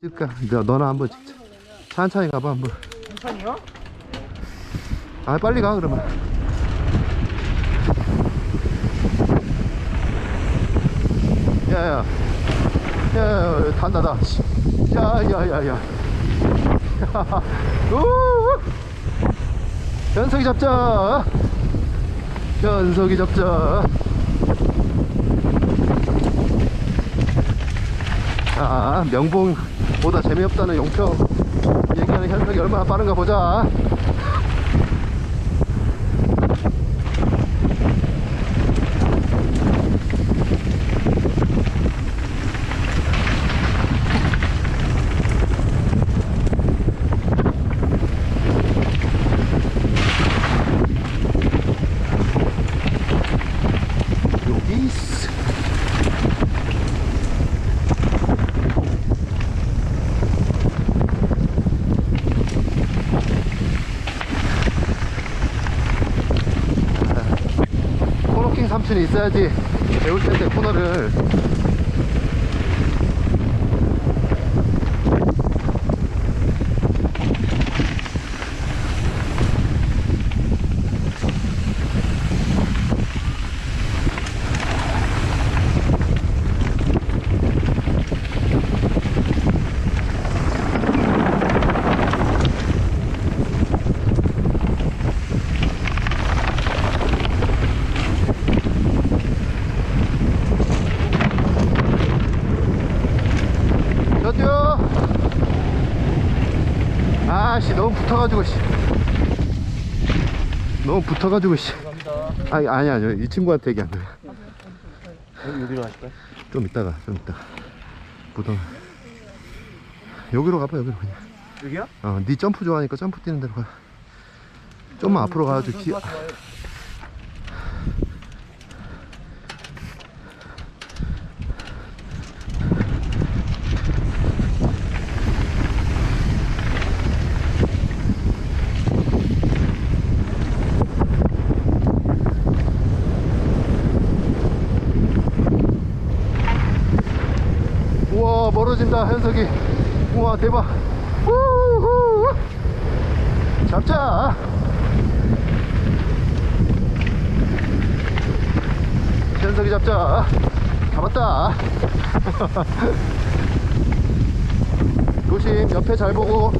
찍을까? 너, 너나 한번 찍자. 천천히 가봐 한번. 천천히요? 아 빨리 가 그러면. 야야. 야야 단다다. 야야야야. 우. 현석이 잡자. 현석이 잡자. 자, 명봉보다 재미없다는 용평 얘기하는 현석이 얼마나 빠른가 보자. 여기 있어. 코너킹 삼촌이 있어야지 배울 텐데 코너를 저 뛰어 아씨 너무 붙어가지고 씨. 너무 붙어가지고 씨. 아니 아니 아니 이 친구한테 얘기한 거야 여기, 여기로 가실까요? 좀 이따가 좀 이따가 붙어 여기로 가봐 여기로 그냥. 여기요? 어네 점프 좋아하니까 점프 뛰는 데로 가. 좀만 앞으로 가가지고 기... 와 멀어진다 현석이. 우와 대박. 우후. 잡자. 현석이 잡자. 잡았다. 조심 옆에 잘 보고